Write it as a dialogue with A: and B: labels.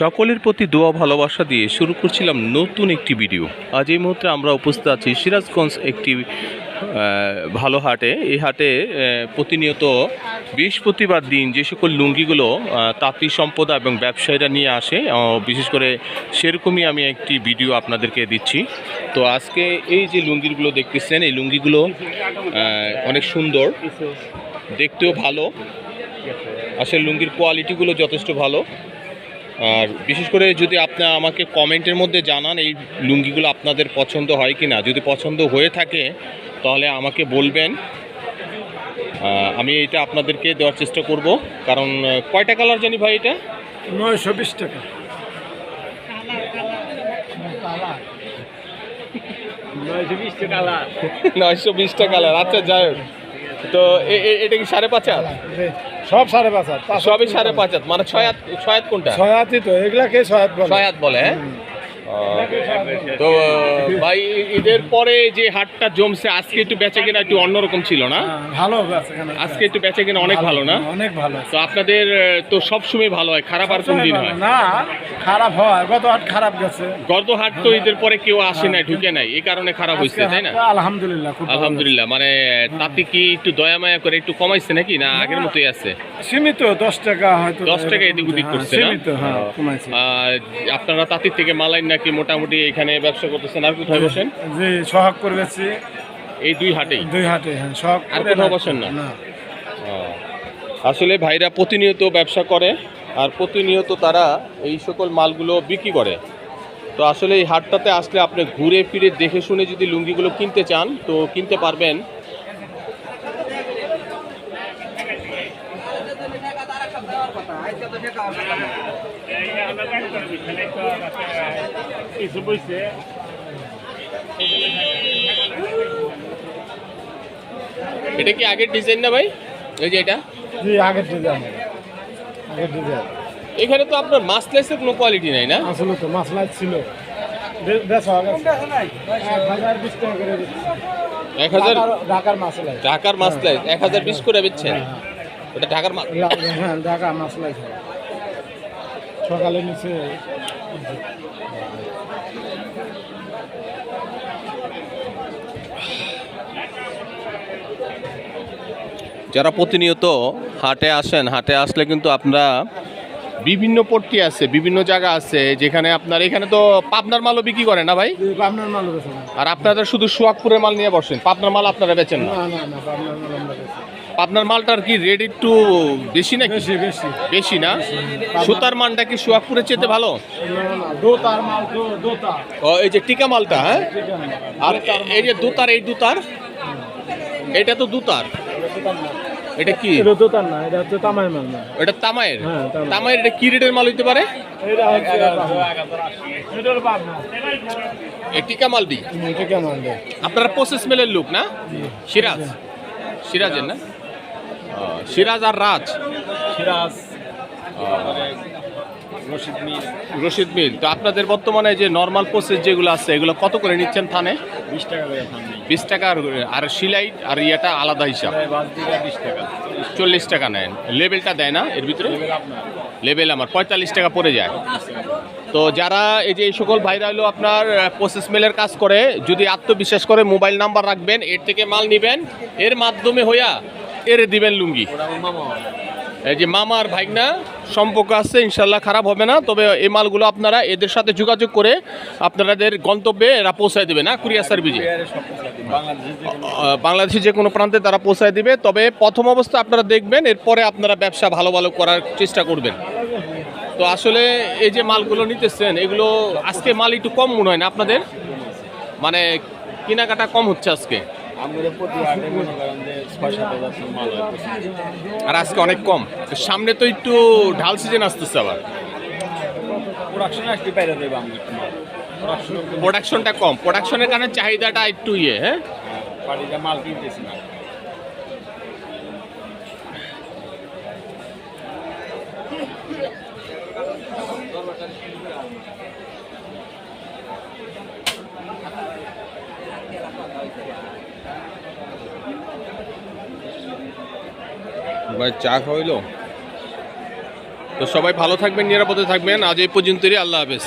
A: সকলের প্রতি দোয়া, ভালোবাসা দিয়ে শুরু করছিলাম নতুন একটি ভিডিও। আজ এই মুহূর্তে আমরা উপস্থিত আছি সিরাজগঞ্জ একটি ভালো হাটে। এই হাটে প্রতিনিয়ত বৃহস্পতিবার দিন যে সকল লুঙ্গিগুলো তাঁতি সম্পদা এবং ব্যবসায়ীরা নিয়ে আসে বিশেষ করে সেরকমই আমি একটি ভিডিও আপনাদেরকে দিচ্ছি। তো আজকে এই যে লুঙ্গিগুলো দেখতেছেন, এই লুঙ্গিগুলো অনেক সুন্দর, দেখতেও ভালো। আসলে লুঙ্গির কোয়ালিটিগুলো যথেষ্ট ভালো। আর বিশেষ করে যদি আপনার আমাকে কমেন্টের মধ্যে জানান এই লুঙ্গিগুলো আপনাদের পছন্দ হয় কি না যদি পছন্দ হয়ে থাকে তাহলে আমাকে বলবেন। আমি এটা আপনাদেরকে দেওয়ার চেষ্টা করব। কারণ কয়টা কালার জানি ভাই এটা?
B: নয়শো বিশ টাকা। নয়শো বিশ টাকা
A: বিশটা কালার আচ্ছা যাই হোক। তো এটা কি সাড়ে পাঁচ হাত?
B: সব সাড়ে পাঁচ হাত।
A: সবই সাড়ে পাঁচ হাত মানে ছয় হাত ছয় হাত কোনটা?
B: ছয় হাতই তো এগুলা কে ছয় হাত বলে।
A: ছয় হাত বলে হ্যাঁ? তো ভাই ঈদের পরে যে হাটটা জমছে আজকে একটু বেচে কিনা একটু অন্যরকম ছিল না?
B: হ্যাঁ, ভালো
A: আজকে একটু বেচে কিনা অনেক ভালো না?
B: অনেক ভালো।
A: তো আপনাদের তো সবসময় ভালো হয় খারাপ আর কোন দিন হয়?
B: না খারাপ হয় গত হাট খারাপ গেছে।
A: গত হাট তো ঈদের পরে কেউ আসে নাই ঢুকে নাই এই কারণে খারাপ হয়েছে তাই না?
B: আলহামদুলিল্লাহ
A: আলহামদুলিল্লাহ মানে তাতে কি একটু দয়া মায়া করে একটু কমাইছে নাকি না আগের মতোই আছে।
B: সীমিত দশ টাকা হয়তো
A: 10 টাকা এদিক ওদিক
B: হ্যাঁ,
A: করছে না?
B: সীমিত হ্যাঁ কমাইছে।
A: আপনারা তাঁতির থেকে মালাইন নাকি মোটামুটি এখানে ব্যবসা করতেছেন? আর কোথায় বসেন?
B: যে সহাগ করে বেশি
A: এই দুই হাটেই?
B: দুই হাটে হ্যাঁ সহাগ
A: আর কোথাও বসেন না?
B: না।
A: আসলে ভাইরা প্রতিনিয়ত ব্যবসা করে আর প্রতিনিয়ত তারা এই সকল মালগুলো বিক্রি করে। তো আসলে এই হাটটাতে আসলে আপনি ঘুরে ফিরে দেখে শুনে যদি লুঙ্গিগুলো কিনতে চান তো কিনতে পারবেন। এটা কি আগের ডিজাইন না ভাই? এই যে এটা?
B: জি আগের ডিজাইন আগের ডিজাইন
A: এখানে তো আপনার মাসলেসের কোনো কোয়ালিটি নাই না?
B: আসলে তো মাছ লাইট ছিল এক হাজার ঢাকার- ঢাকার লাইট
A: ঢাকার মাসলেস এক হাজার বিশ করে বেচছেন? ওটা ঢাকার মাছ
B: হ্যাঁ ঢাকা মাছ লাইট হবে। সকালে নিচে
A: যারা প্রতিনিয়ত হাটে আসেন হাটে আসলে কিন্তু আপনারা বিভিন্ন পট্টি আছে বিভিন্ন জায়গা আছে যেখানে আপনার এখানে তো পাবনার মালও বিক্রি করে না ভাই?
B: পাবনার মাল বেছে না।
A: আর আপনারা শুধু সোয়াগপুরের মাল নিয়ে বসেন পাবনার মাল আপনারা বেচেন না?
B: না না না পাবনার মাল আমরা বেছি
A: পাবনার মালটার কি রেট একটু বেশি নাকি?
B: বেশি বেশি।
A: বেশি না? সুতার মালটা কি সোয়াগপুরের চেয়ে ভালো?
B: দোতার মাল
A: ও এই যে টিকা মালটা হ্যাঁ? আর এই যে দুতার এই দুতার? এটা তো দুতার। এটা কি?
B: এটা দোতার না এটা হচ্ছে তামাই মাল
A: এটা তামায়ের?
B: হ্যাঁ,
A: এটা কি রেটের মাল হইতে পারে?
B: এটা হচ্ছে
A: টিকা আপনারা প্রসেস মেলের লোক না? সিরাজ। সিরাজের না? সিরাজ আর রাজ?
B: সিরাজ
A: রশিদ মিল। তো আপনাদের বর্তমানে যে নর্মাল প্রসেস যেগুলো আছে এগুলো কত করে নিচ্ছেন থানে?
B: বিশ টাকা করে
A: বিশ টাকা আর- আর সিলাই আর ইয়েটা আলাদা হিসাব?
B: বিশ টাকা।
A: চল্লিশ টাকা নেন। লেবেলটা দেয় না এর ভিতরে? লেবেল আমার। পঁয়তাল্লিশ টাকা পড়ে যায়। তো যারা এই যে এই সকল ভাইরা হলো আপনার প্রসেস মেলের কাজ করে যদি আত্মবিশ্বাস করে মোবাইল নাম্বার রাখবেন এর থেকে মাল নিবেন। এর মাধ্যমে হইয়া এরে দিবেন লুঙ্গি। এই যে মামার ভাইগনা, সম্পর্ক আছে, ইনশাল্লাহ খারাপ হবে না, তবে এই মালগুলো আপনারা এদের সাথে যোগাযোগ করে আপনাদের গন্তব্যে এরা পৌঁছায় দেবে না, কুরিয়ার সার্ভিসে? বাংলাদেশের যে কোনো প্রান্তে তারা পৌঁছায় দিবে, তবে প্রথম অবস্থা আপনারা দেখবেন, এরপরে আপনারা ব্যবসা ভালো ভালো করার চেষ্টা করবেন। তো আসলে এই যে মালগুলো নিতেছেন, এগুলো আজকে মাল একটু কম মনে হয় না আপনাদের? মানে কেনাকাটা কম হচ্ছে আজকে। আর আজকে অনেক কম। তো সামনে তো একটু ঢাল সিজন আসতেছে আবার। প্রোডাকশনটা কম। প্রোডাকশনের কারণে চাহিদাটা একটু ইয়ে হ্যাঁ?
B: বাড়িতে মাল কিনতেছি না।
A: ভাই চা খাওয়াইলো? তো সবাই ভালো থাকবেন নিরাপদে থাকবেন। আজ এই পর্যন্তই আল্লাহ হাফেজ।